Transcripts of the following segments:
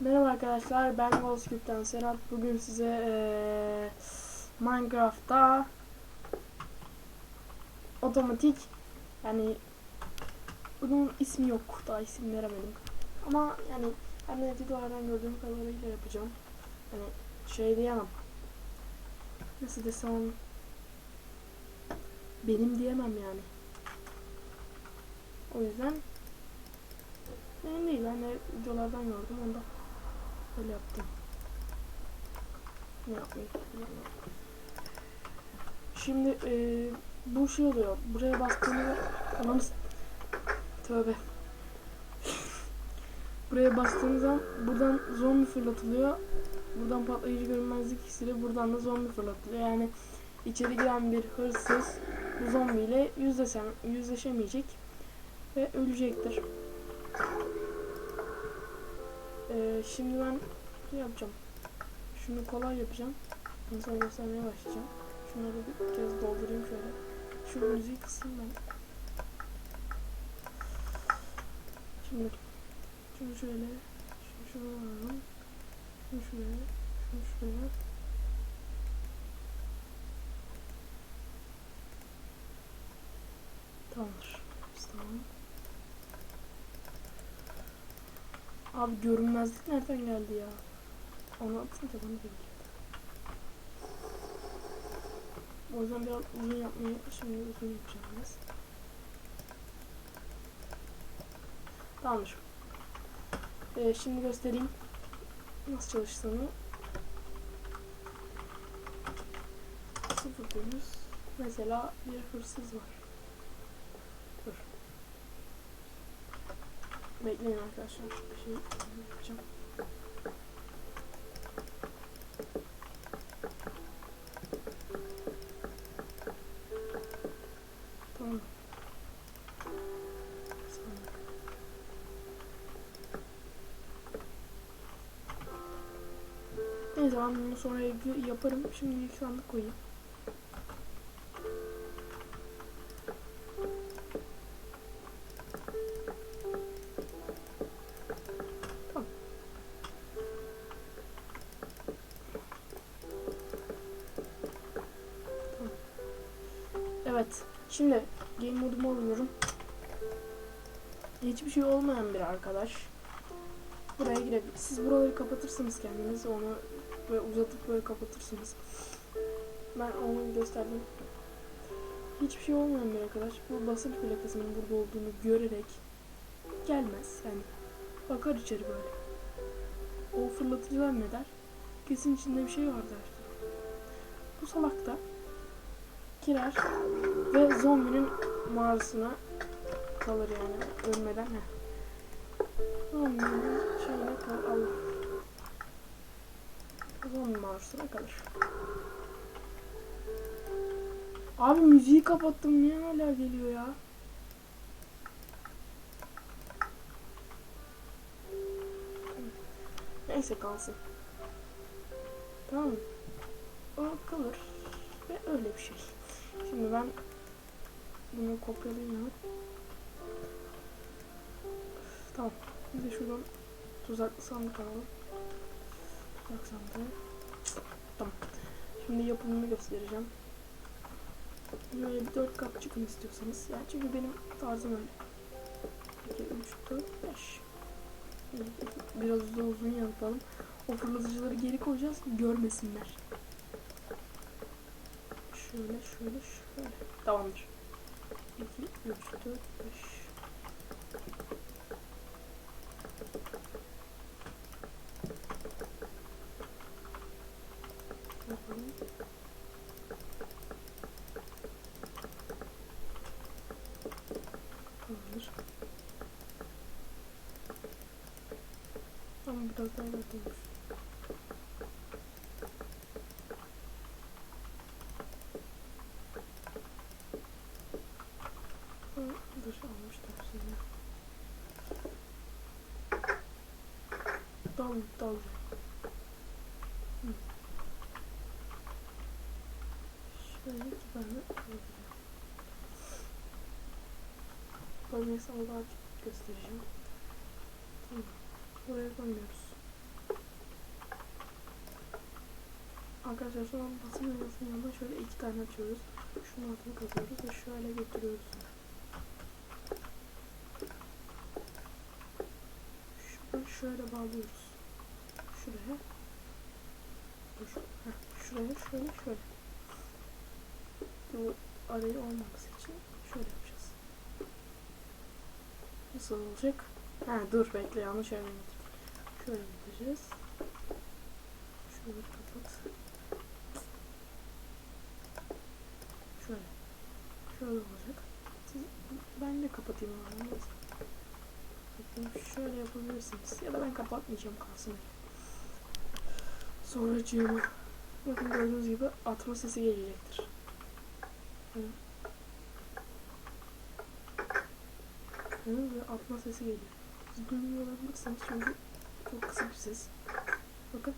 Merhaba arkadaşlar, ben Goldscript'ten Serhat. Bugün size eee, Minecraft'ta otomatik yani bunun ismi yok, daha isim veremedim. Ama yani ben de videolardan gördüğüm kadarıyla yapacağım. Hani şey diyemem. Nasıl desem benim diyemem yani. O yüzden benim değil, ben de videolardan gördüm onda. Öyle yaptım. Ne bilmiyorum. Şimdi eee, bu şey oluyor. Buraya bastığında anamız tövbe. Buraya bastığınız zaman buradan zombi fırlatılıyor. Buradan patlayıcı görünmezlik iksiri, buradan da zombi fırlatılıyor. Yani içeri giren bir hırsız bu zombiyle yüzleşem, yüzleşemeyecek ve ölecektir. Ee, şimdi ben şey yapacağım. Şunu kolay yapacağım. Sonra göstermeye başlayacağım. Şunları bir kez doldurayım şöyle. Şu müziği kısayım ben. Şimdi şunu şöyle şunu şuraya alalım. Şunu şuraya, şunu şuraya. Tamamdır. Hepsi Tamam. Abi görünmezlik nereden geldi ya? Onu atınca bana da. O yüzden biraz uzun yapmayı şimdi uzun yapacağım biraz. Tamamdır. Ee, şimdi göstereyim nasıl çalıştığını. Sıfır diyoruz. Mesela bir hırsız var. Bekleyin arkadaşlar. Bir şey yapacağım. Tamam. Neyse ben bunu sonra yaparım. Şimdi ilk sandık koyayım. Evet. Şimdi game modumu alıyorum. Hiçbir şey olmayan bir arkadaş. Buraya girebilir. Siz buraları kapatırsınız kendiniz. Onu böyle uzatıp böyle kapatırsınız. Ben onu gösterdim. Hiçbir şey olmayan bir arkadaş bu basınç plakasının burada olduğunu görerek gelmez yani. Bakar içeri böyle. O fırlatıcılar ne der? Kesin içinde bir şey var der. Bu salak da girer ve zombinin mağarasına kalır yani ölmeden. Heh. Zombinin şeyine kalır. Allah. Zombi mağarasına kalır. Abi müziği kapattım niye hala geliyor ya? Neyse kalsın. Tamam? O kalır. Ve öyle bir şey. Şimdi ben bunu kopyalayayım hemen. Tamam. Bir de şuradan tuzaklı sandık alalım. Tuzak sandığı. Tamam. Şimdi yapımını göstereceğim. Böyle bir 4 kat çıkın istiyorsanız. Yani çünkü benim tarzım öyle. 2, 3, 4, 5. Biraz da uzun yapalım. O fırlatıcıları geri koyacağız. Görmesinler. Şöyle şöyle şöyle. Tamamdır. 2, 3, 4, 5. Yapalım. Tamamdır. Ama biraz daha yapılmış. Dal dal. Şöyle ki ben alabilirim. Balını sana daha çok göstereceğim. Tamam. Buraya koymuyoruz. Arkadaşlar şu basın yazısının yanında şöyle iki tane açıyoruz. Şunun altını kazıyoruz ve şöyle götürüyoruz. Şunu şöyle bağlıyoruz. Şuraya. Dur. Heh, şuraya şöyle şöyle. Bu arayı olmaması için şöyle yapacağız. Nasıl olacak? Ha dur bekle yanlış yerine. Şöyle yapacağız. Şöyle kapat. Şöyle. Şöyle olacak. Ben de kapatayım o zaman. Bakın şöyle yapabilirsiniz. Ya da ben kapatmayacağım kalsın. öyle. Sonra cığıma. Bakın gördüğünüz gibi atma sesi gelecektir. Böyle. Böyle atma sesi geliyor. Siz duymuyor olabilirsiniz çünkü çok kısa bir ses. Bakın.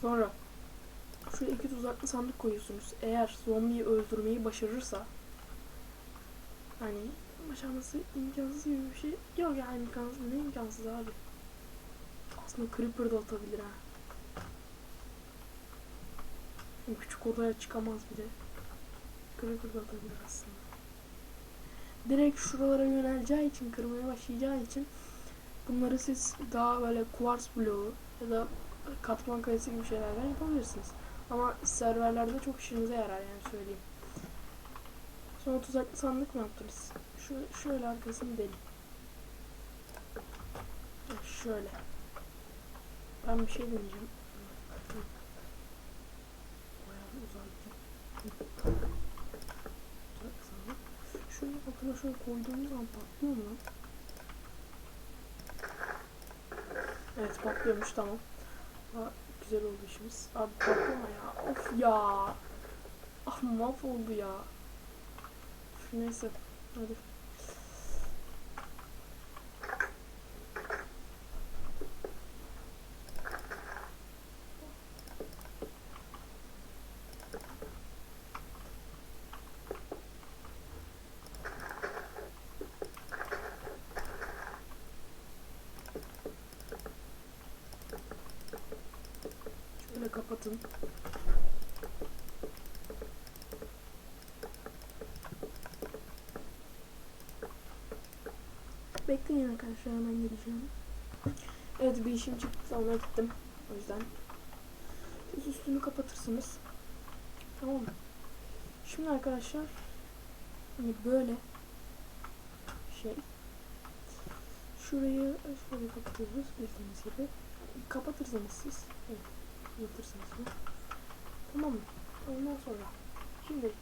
Sonra şuraya iki tuzaklı sandık koyuyorsunuz. Eğer zombiyi öldürmeyi başarırsa hani başarması imkansız gibi bir şey yok yani imkansız ne imkansız abi. Aslında Creeper da atabilir ha. O küçük odaya çıkamaz bile. Creeper da atabilir aslında. Direkt şuralara yöneleceği için, kırmaya başlayacağı için bunları siz daha böyle kuvars bloğu ya da katman kayası gibi şeylerden yapabilirsiniz. Ama serverlerde çok işinize yarar yani söyleyeyim. Sonra tuzaklı sandık mı yaptınız? Şu, şöyle arkasını delin. Şöyle. Ben bir şey deneyeceğim. Şöyle altına şöyle koyduğumuz zaman patlıyor mu? Evet patlıyormuş tamam. Aa, güzel oldu işimiz. Abi patlama ya. Of ya. Ah mahvoldu ya. Neyse. Hadi. Şöyle kapatın. Bekleyin arkadaşlar hemen geleceğim. Evet bir işim çıktı sonra gittim. O yüzden. Siz üstünü kapatırsınız. Tamam mı? Şimdi arkadaşlar hani böyle şey şurayı şöyle kapatıyoruz bildiğiniz gibi. Kapatırsınız siz. Evet. Kapatırsınız bunu. Tamam mı? Ondan sonra şimdi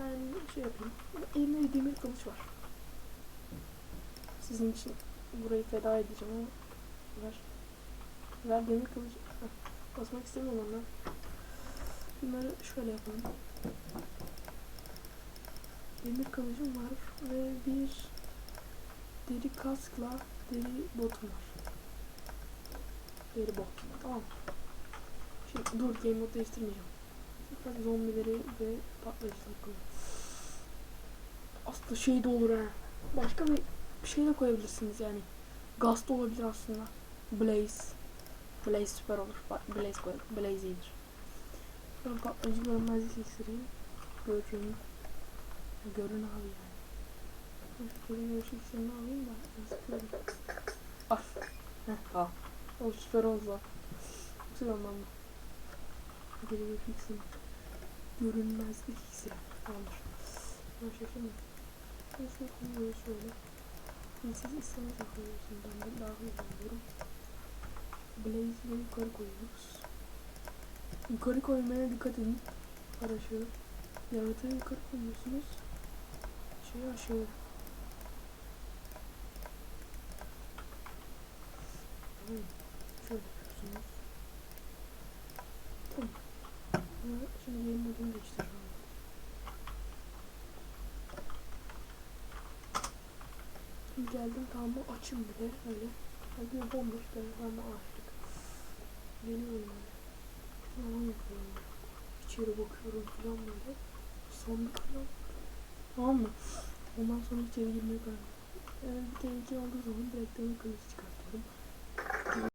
ben şey yapayım. Elimde bir demir kılıç var. Sizin için burayı feda edeceğim ama ver. Ver demir. Heh, Basmak istemiyorum ondan. Bunları şöyle yapalım. Demir kılıcım var ve bir deri kaskla deri botum var. Deri bot. Tamam. Şimdi dur game mode değiştirmeyeceğim. Ben zombileri ve patlayıcıları koyayım. Aslında şey de olur ha. Başka bir bir şey de koyabilirsiniz yani. Gaz da olabilir aslında. Blaze. Blaze süper olur. Blaze koyalım. Blaze iyidir. Ben patlayıcı görünmezlik iksiri. Görün. Görün abi yani. Görün görüş iksirini alayım da. Nasıl? Al. Heh al. O süper oldu. Güzel olmam görüş iksiri. Görünmezlik iksiri. Tamamdır. Ben şaşırdım. Ben şunu koyuyoruz şöyle. Şimdi siz istediğiniz gibi koyuyorsunuz. Ben de daha hızlı alıyorum. Blaze'leri yukarı koyuyoruz. Yukarı koymaya dikkat edin. Paraşütü. Yaratığı yukarı koyuyorsunuz. Şeyi aşağı. Şöyle yapıyorsunuz. Tamam. Ve Şimdi modunu değiştireceğim. Şimdi geldim tamam açım bir de öyle. Hadi bomboş böyle tamam açtık. Geliyorum böyle. Falan yapıyorum. İçeri bakıyorum falan böyle. Sandık falan. Tamam mı? Ondan sonra içeri girmeye karar verdim. Yani bir tehlike olduğu zaman direkt demir kılıcı çıkartıyorum.